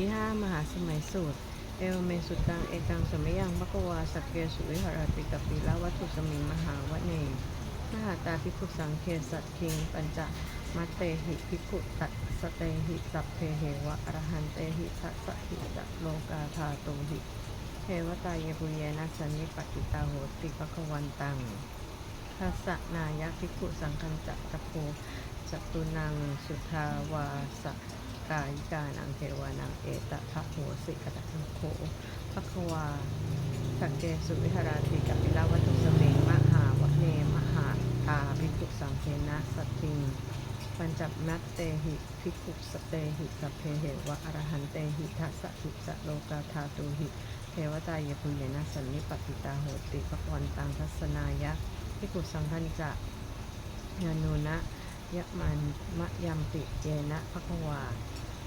ที่ห้ามหาสมัยสูตร เอวเมสุตัง เอกังสมัยยังมะกวาสักเกสุวิหารติกปิละวัตถุสมิงมหาวะเนมหาตาภิกขุสังเคสัตคิง ปัญจมัตเตหิภิกขุตัสเตหิสัพเพเหวะอรหันเตหิสัสสหิสัโลกาธาตุหิเทวตายปุเยนะสันนิปติตาโหติปะควันตังทัสสะนายะภิกขุสังคัญจะตะโพจตุนังสุทาวาส กายิกานังเทวานังเอตทะโหสิกตะทังโขภควาสักเกสุวิหาราติกัปิลาวัตุสเมมหาวเนมหาตาภิกขุสังเคนะสติงปัญจมัตเตหิภิกขุสเตหิสัพเพเหวะอรหันเตหิทัสสะหิสะโลกาธาตุหิเทวตายปุญญนะสันนิปติตาโหติภควันตังทัสสนายะพิกขุสังคันจะยานุนะยะมันมะยัมปิเจนะภควา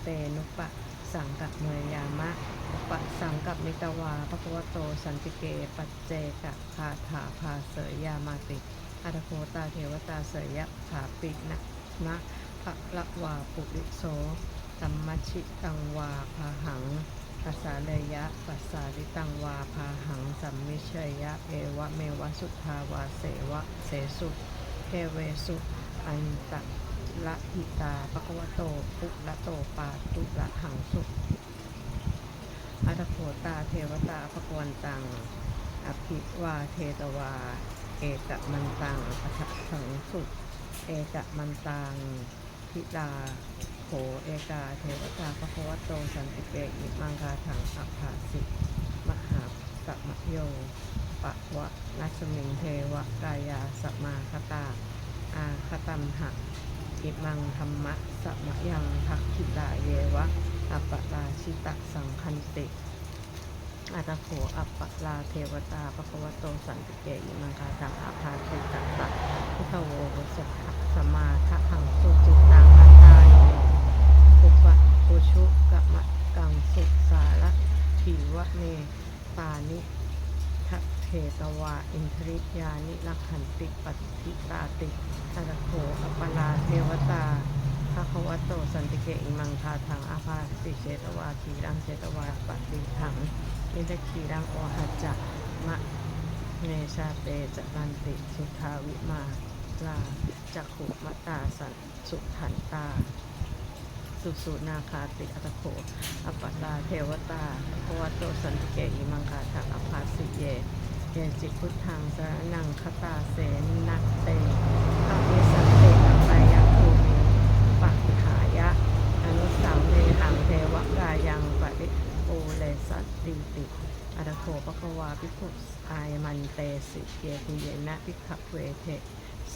เตนุปะ สังกัเมยามะอุปะสังกับมิตวาภควโต สันติเก ปัจเจกะคาถาภาเสยยามาติอัตโคตาเทวตาเสยยะขาปินะนะภะละวาปุริโสตัมมชิตังวาพาหังภาษาเลยะปัสสาริตังวาพาหังสัมมิเชยะ เอวะเมวะสุทาวาเสวะเสสุเทเวสุ อันตะ ละหิตาปะคะวะโตปุละโตปาตุละหังสุอัตโขตาเทวตาภควันตัง อภิวาเทตวา เอกมันตังอัฏฐังสุเอกมันตังพิลาโขเอกาเทวตาภควโตสันติเกอิมังคาถังอัภาสิมหาสัมโยปะวะนัสมิงเทวกายาสมาคตา อาคตัมหะ อิมังธรรมะสัมะยังทักขิตาเยวะ อัปปราชิตะสังคันติอัตโขอัปปะลาเทวตาปะควโตสันติเกอิมังคาตังอาภาสิตะตะพุทโวสุขะสมาทะหังสุจิตังอัตตาโน อุปะปุชุกะมะกังสุสาระถีวะเนปานิทะ เทตวาอินทริยานิลักขันติปฏิตาติตะโขอปลาเทวตาภะควโตสันติเกอิมังคาทังอาภาสิเชตวาคีรังเชตวาปฏิถังนิจคีรังโอหัจจะมะเนชาเตจะรันติสุทาวิมาลาจักขุมตาสันสุขันตา สุสุนาคาติอัตโขอัปปลาเทวตาภวโตสันติเกอิมังคาทังอาภาสิเย เยจิพุทธังสรนังคตาเสนนักเตภะวิสันเตกัปายะภูมิปัฏฐายะ อนุสัมเมหังเทวกายังปริโอเลสัตติติอัตโขปะควาภิกขุอายมันเตสิเยติเยนะภิกขเวเท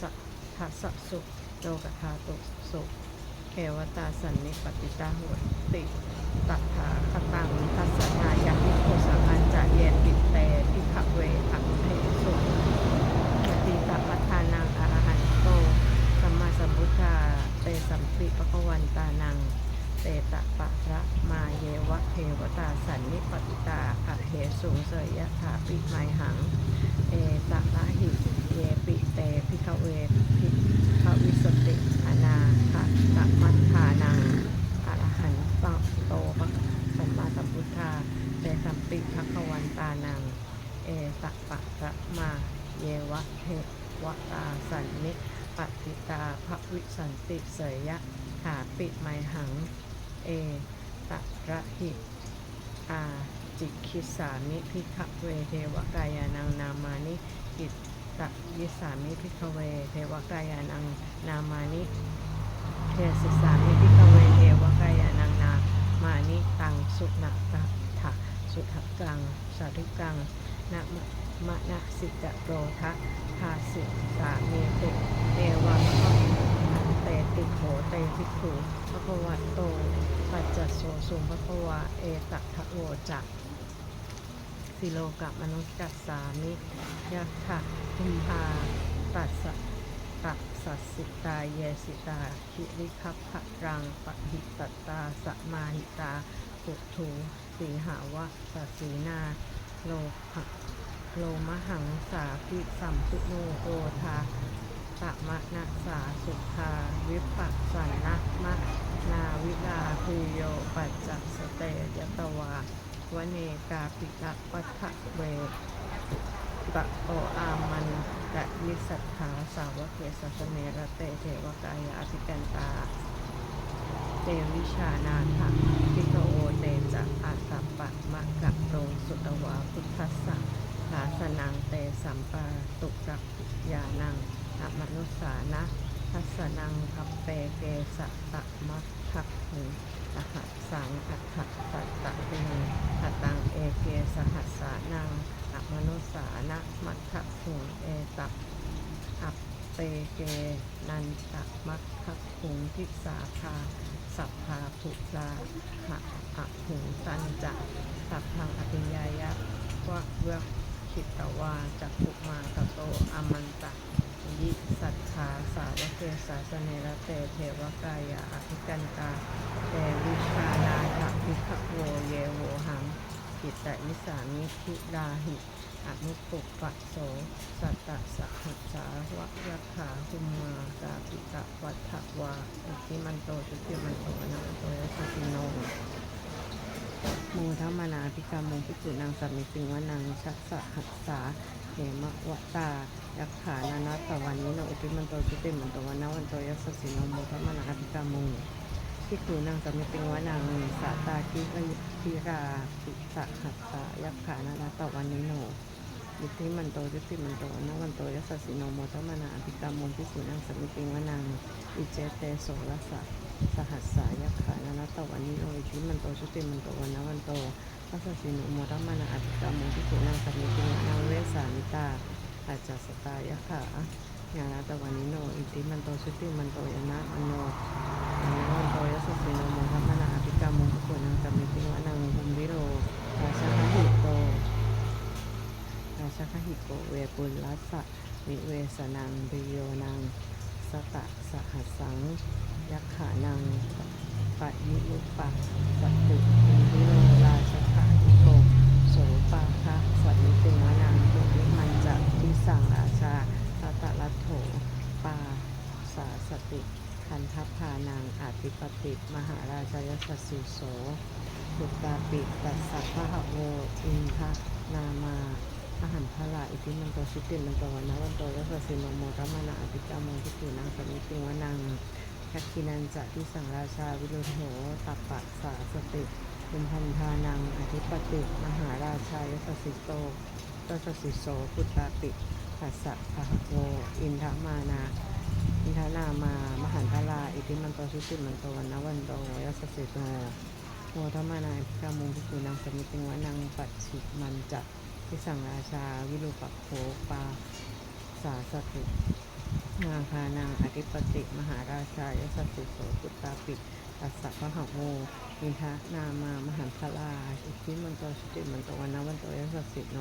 สัทสสสุโลกธาตุสุเทวตาสันนิปติตาโหติตถาคตังทัสสนายะภิกขุสังอัญจะเยติเตภิกขเวอังเทสุยติตปัฏฐานังอรหันโตสัมมาสัมพุทธาเตสัมปิปะคะวันตานัง เตตะปะระมาเยวะเทวตาสันนิปติตาอะเหสุงเสยยะถาปิไมหัง เอตะละหิเยปิเตพิขเวพิขวิสติอนาคตะมัฏฐานังอรหันตโตปะสัมมาสัมพุทธาเตสัมปิภควัน ตานัง เอตะปะระมา เยวะเทวตาสันนิปติตาภวิสันติเสยยะถาปิไมหัง เอตะระหิอาจิคิสามิพิขเวเทวกายานังนามานิกิตตะยิสามิพิขเวเทวกายานังนามานิเทศิสามิพิขเวเทวกายานังนามานิตังสุนัตถะ สุทักกัง สาธุกังนะมะนะสิกะโรทะภาสิสาเมติเอวะมะเตติโขเตทิคูพระคะวัตโต ปัจจโสสุภควาเอตัทะโวจักสิโลกะมนุกัสสามิยัตถะคุมภาตัสตัสสสสิตาเยสิตาคิริคัพพะรังปะหิตตตาสมาหิตา ปุถุสีหาวะสสีนาโลภะโลมหังสาพิสัมพุโนโอทาตะมะนะสาสุทาวิปัสสันะมะนาวิลาภคุโยปัจจสเตยตวาวเนกาปิตะวัฏเวตะโออามันกะยิสัทธาสาวกเกสัสเนระเตเทวกายอภิกันตา เตวิชานาถะพิ จะอาตตปะมะกะโตสุตวาพุทธัสสะภาสนังเตสัมปาตุกัปยานังอมนุสานะทัสนังคัปเปเกสะตะมัคคะหุอหัสสังอัฏฐสัตตะเิงหตังเอเกสหัสสานังอมนุสานะมัคคะหุเอตัอัปเปเกนันตะมัคคะหุงทิสาคา สัพพาภุลาหะอะหุตันจะสัพพังอภิญญายะวะเวะคิตวาจักขุมาตโตอมันตะยิสัทธาสาวเกสาสเนระเตเทวกายะอภิกันตาเตวิชานาถพิขโวเยโวหังกิตติสามิทิลาหิ อนุปปุปะโสสัตตะสหัสสาวะยะขาหุมมากาปิตะวัฏวาอิทิมันโตจุติมันโตนะมันโตยะสติโนมูทัมมานาภิกามุงพิจุนางสัมมิติงวานังชัสสะหัสสาเหมะวะตายักขานานาตวันนิโนอิทิมันโตจุติมันโตวันะวันโตยะสสิโนมูทัมมานาภิกามุงที่คือนางสมิติงวานางสาตาคิกิราปิสะหัสสายักขานาราตวันนิโน ยุติมันโตยุติมันโตนะวันโตยัสสสิโนโมทมนาอภิกรรมมงที่คือนางสมิติงวานางอิเจเตโสรสะสหัสสายักขานาตวันนิโนอิทิมันโตยุติมันโตวันะวันโตยัสสิโนโมทมนาอภิกรรมมงที่คือนางสมิติงวานางเวสามิตาอาจจสตายักขาญาณตวันนิโนอิติมันโตชุติมันโตยนะอโนวันโตยสสิโนโมทัมนาอภิกรรมมงคลนังกรรมิติวานังหุมวิโรราชคหิโตรา ชคหิโตเวปุลลัสสะวิเวสนังปิโยนัง สตะสหัสสัง ยักขานังปะยิลุปะสัตตุหุมวิโรราชคหิโตโสปาคะสัตมิติวานังตุวิมันจะทิสังราชาตตะลัทโถปาสาสติคันทัพพานางอาติปติมหาราชยสสสิโสบุตตาปิตัสสะพะหะโวอินทะนามา อาหันพลาอิทิมันตชิติมันตวันนะวันโตยสสสิโนโมรมมานาอภิกรรมงทิฏฐินางสมิติวนังคัคคินันจะทิสังราชาวิรุโหตัปปะสาสติเป็นพันธานังอธิปติมหาราชายสสิโตยสสสิโสพุตตาปิตัสสะพะโวอินทมานาอินทนามามหันทลาอิติมันโตชุติมันโตวันนวันโตยัสสิโนโมทมานาอิกามุงพิกุนางสมิติวานังปัจฉิมันจัก ทิสังราชา วิรุปักโขปาสาสตินาคานางอธิปติ มหาราชายสสิโสปุตาปิตัสสะพะหะโมอินทนามามหันทลาอิติมันโตชุติมันโตวันนวันโตยัสสิโน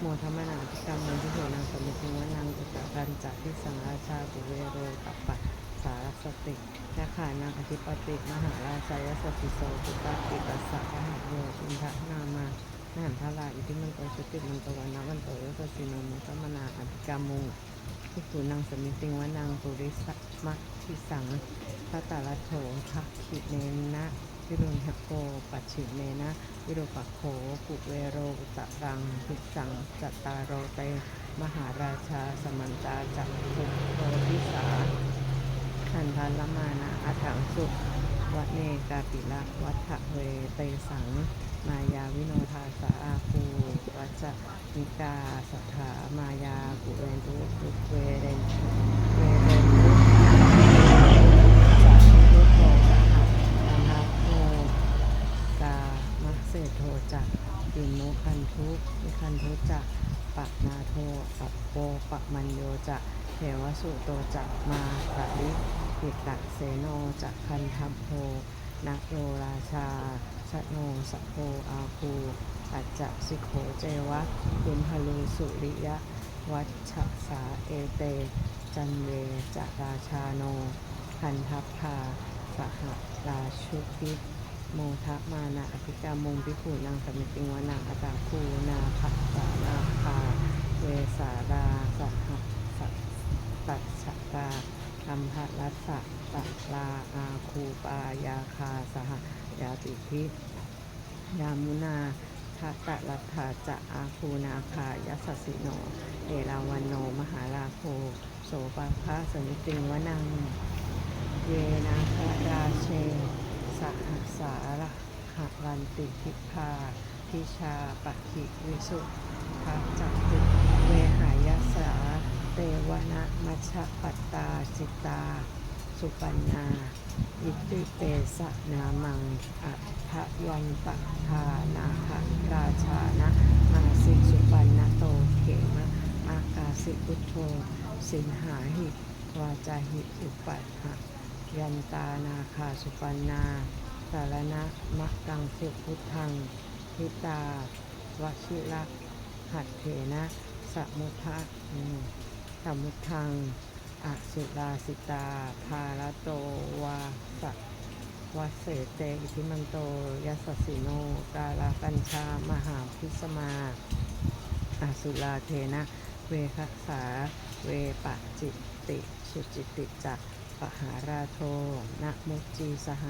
โมธรรมนาภิกรรมมันที่เหนางสมิติวานางอุตตรันจะที่สังราชาบุเวโรตัปปะสารสติยะขานางอธิปติมหาราชายสติโสปุตาปิตัสสะพะหะโยอินทนามา นหันทลาอิทิมันโตชุติมันโตวันนาวันโตยสสินมธรรมนาอภิกรรมมุงที่คือนางสมิติงวานางปุริสัมัคทิสังพระตาลโถทักขิเนนะวิรุณหโกปัจฉิเนนะ วิรุปัโขปุเวโรอุตรังภิสังจัตตารโรเตมหาราชาสมันตาจักขุโรทิสาขันธันลมานะอาถังสุวะเนกาปิละวัฏเวเตสัง มายาวิโนทาสาอาภูวัจนิกาสัทธามายากุเรนตุตุเวเรนเวเรนตุสาธุโตสหนานาโมกามะเสโทจักปิมุคันทุมิคันทุจักปะนาโทปัปโปปะมันโยจะเทวสุโตจักมาตะลิปิตะเสโนจักคันทัพโพนักโยราชา ชะโนสะโพอาคูปัจจะสิโขเจวะคุมพลูสุริยะ วัชชะสาเอเต จันเวจะราชาโน พันทัพพาสหราชุพิโมทะมานะอภิกามงพิผูนางสมิติงวนาอัตาคูนาภัสสานาคาเวสาราสหสัตตัชกาคัมภรัสสะตะลาอาคูปายาคาสห ยาติพิยามุนาทัตตะรัตถาจะอาคูนาคายัสสิโน เอราวันโน มหาลาโคโสปาพะสมิติงวนัง เยนาคราเชสหสาระหะวันติพิพาทิชาปะขิวิสุภาจักตุเวหายสา เตวนะมัชปตตาจิตตา สุปันนา อิติเปสะนามังอัพยันตทานาคราชานะมาสิสุปันนโตเขมะอากาสิพุทโธ สินหาหิวาจาหิอุปัฏฐะยันตานาคาสุปันนาสารณะมักกังสิพุทธังทิตาวชิระหัตเถนะสมุทะสมุทัง อสุราสิตา ภาลโตวาสะวัสเสเตอิทิมันโตยัสสิโนกาลากัญชามหาพิสมาอสุราเทนะ เวคัสาเวปะจิตติสุจิตติจักปหาราโทนะมุจีสห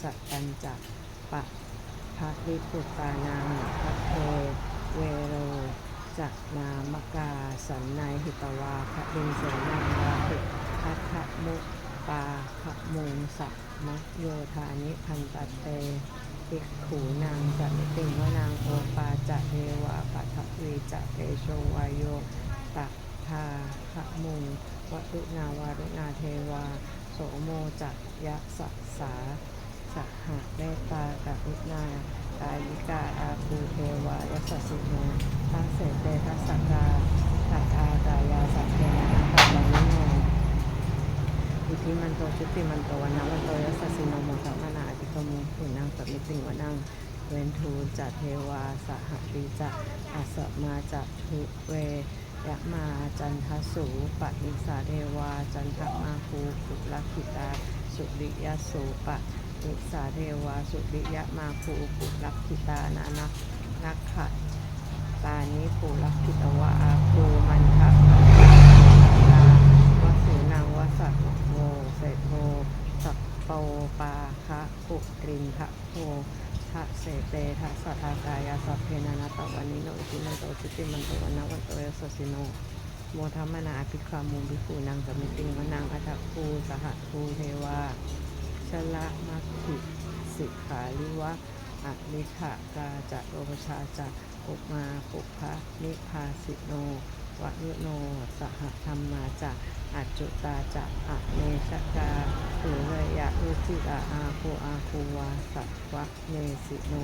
สัตัญจักปะภะริปุตตานังพะโทเวโร จักนามกาสันนายหิตวาคะดินเสนังวาหุพัทมุปาขมุงสัมมโยธานิพันตเตปิกขูนางจะมิติงวนางโอปาจะเทวาปัทวีจะเตโชวายโยตัทาขมุงวัตุนาวารุนาเทวา โสโมจักยะสัสสาสหะเมตตากรุณา กายิกาอาภูเทวายัสสสิโนทัสเสเตทัสสกาตักอากายาสัพเพนะตัปวันิโนอิทิมันโตชุติมันโตวันนะวันโตยัสสสิโนโมทัมนาอธิกมุขุนังสมิติงวนังเวนทูจัตเทวาสหติจะอัสมาจัตทุเวยะมาจันทสูปะนิสาเทวาจันทมาภูปุลคิตาสุริยสูปะ นิสาเทวาสุริยะมาภูปุลักขิตานานักนักขะตานิภูลักขิตวะอาภูมันทะลาวสุนังวสัตโวเศษโทสัปโปปาคะปุรินทะโพทะเสเตทะสัทากายาสัพเพนานาตวันนิโนอิติมันโตชิติมันโตวันนวันโตยสสสิโนโมทัมมนาอภิคามุบิคูนางสมิติงวนังอัฏฐภูสหภูเทวา ชละมัคคิสิกขาลิวะอลิขากาจะโอปชาจะอุมาปุพะนิพาสิโนวะยุโน สหธรรมาจะอัจจุตาจะอะเนชกาสุระยะอุจิอาอาคูอาคูวาสัตวะเนสิโน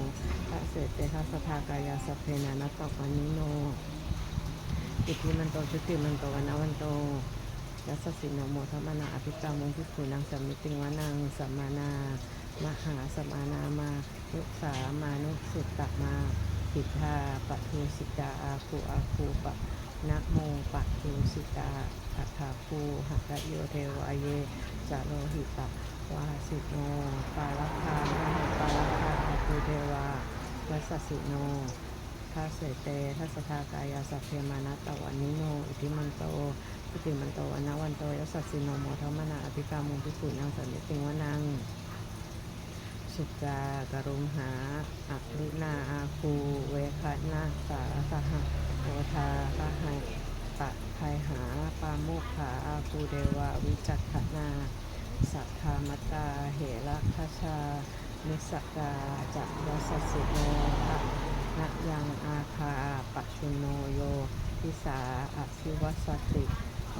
พระเศรษฐทัสทากายาสเพนานัตตวานิโน อิทธิมันโตชุติมันโตวันนะวันโต ยัสสิโนโมทัมนาอภิกรรมงพิขุนังสัมมิติงวานังสัมมานามหาสมานามานุสามานุสุตตะมาปิทาปะทูสิกาอาคูอาคูปะนะโมปะทูสิกาอัฏฐาคูหัตโยเทวายเยจาโรหิตะวาสิโนปาลัคานะปาลัคาอาคูเทวาวัสสิโนทัสเสเตทัสสทากายาสัพเพมานัตตวันนิโนอิทิมันโต อิติมันโตวันนะวันโตยัสสสิโนโมทมนาอภิกามุพิสุนังสันนิติงวนัง สุจากรุมหาอักลินาอาคูเวคะนาสาสหโอทาปะหายปะไทหาปาโมกขาอาคูเดวาวิจักขนา สัทธามตาเหระคชานิสกาจักยัสสสิโนทะนะยังอาคาปัจจุโนโยทิสาอสิวัสติ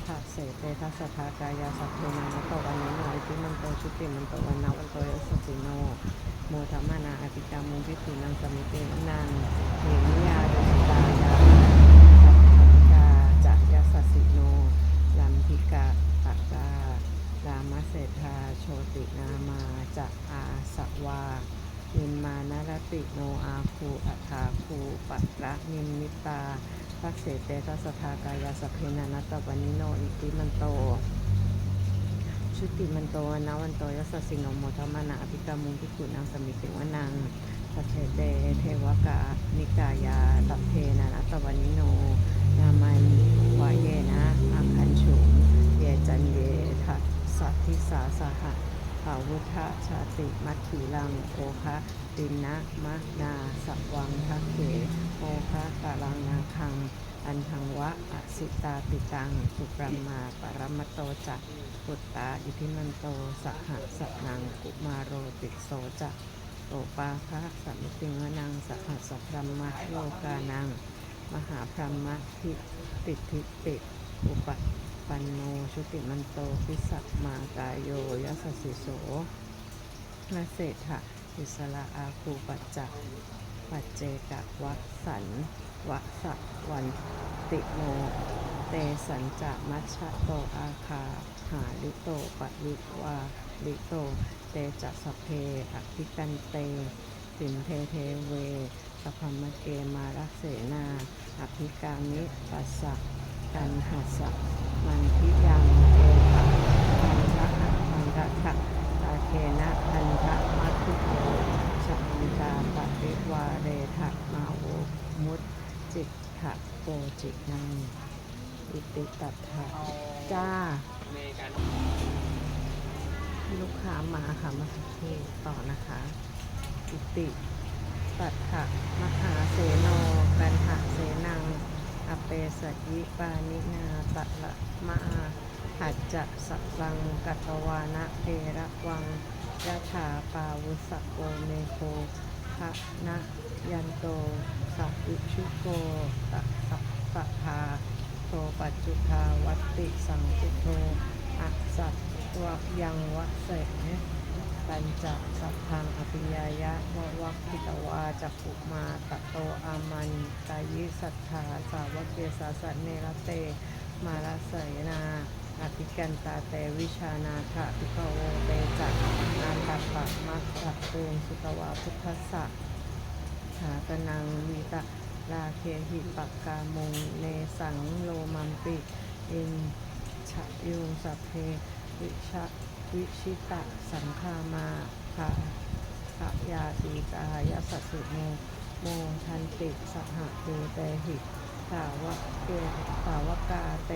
ทัสเสเตทัสสทากายาสัพเพนามะตวันนิโนอิทิมันโตชุติมันโตวันนาวันโตยสสสิโนโมทัมมานาอภิกามุพิถุนังสมิเตมนังเหมิยาดุตายาสัพกาจัยสสสิโนลัมพิกาตการามเศรษฐาโชตินามาจะอาสวานิมมานรติโนอาคูอัฐาคูปัตระนิมิตา ทักเสเตทัสสทากายาสเพนานัตตวันิโนอิติมันโต ชุติมันโตวนะวันโตยัสสสิโนโมทมมานาอภิกามุงพิกุนังสมิติวนังสัทเทเตเทวกานิกายาตัพเพนานัตวันิโนนามันวายเยนะอังคันฉุงเยจันเยทัตสัทธิสาสหะ ภาวุธะชาติมัตถิลังโอคะตินนะมะนาสวังทะเขโอคะกาลังนาคัง อันทังวะอสิตาปิตังสุปรมาปรมตโตจักปุตตาอิทิมันโตสหสนังกุมาโรติโสจักโอปาคะสัมติงวนังสหัสพรหมโลกานัง มหาพรหมะทิติทิติอุป ปันโนชุติมันโตพิสัตมากายโยยัสสิโสนาเศรษฐะอิสระอาคูปัจจักปัจเจกวัสันวะสวันติโนเตสัญจะมัชะโตอาคา หาลิโตปะวิวาลิโต เตจะสพเพอภิกันเตสินเทเทเวสพมเกมารักเสนา อภิกามิปัสสะกันหัสสะมันทิยังเอตะพันธะพันธะทะตาเคนะพันธะมัตถุโยสัมตาปริวาเรทะมาโวมุตจิตถะโกจินัง อิติตัตถะ จ้าลูกค้ามาค่ะมาสักครู่ต่อนะคะอิติตัตถะมหาเสโนกันหะเสนัง อเปสยิปานินาตัละมาหัจจะสัพังกัตวานะเทระวังยะถาปาวุสโกเมโคภะนะยันโตสัพพิชุโกตะสัพพะา โทปัจจุทาวัติสังกุโทอักสัตวยังวะเสปัญจสัพพังอภิยายะวะวัคคิตวาจักขุมาตะโตอามันกายิสัทธาสาวกเกสาสันเนรเต มาลเสยนาอภิกันตาเตวิชานาถะพิกโวเตจักนาตัปปะมัคคะเตงสุตวาพุทธสสะหากนังวีตะ ลาเคหิปักกามงเนสังโลมัมปิอินชะยุงสัพเพวิชะวิชิตะสังคามาภะขะยาตีกายสัสุโมโมทันติสหะเตเตหิสาวกเกสาวกาเต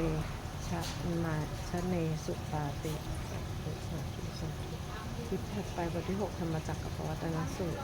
ชะมาชะเนสุปาติสาธุสาธุสาธุคลิปถัดไปบทที่ 6 ธรรมจักรกับปวัตนสูตร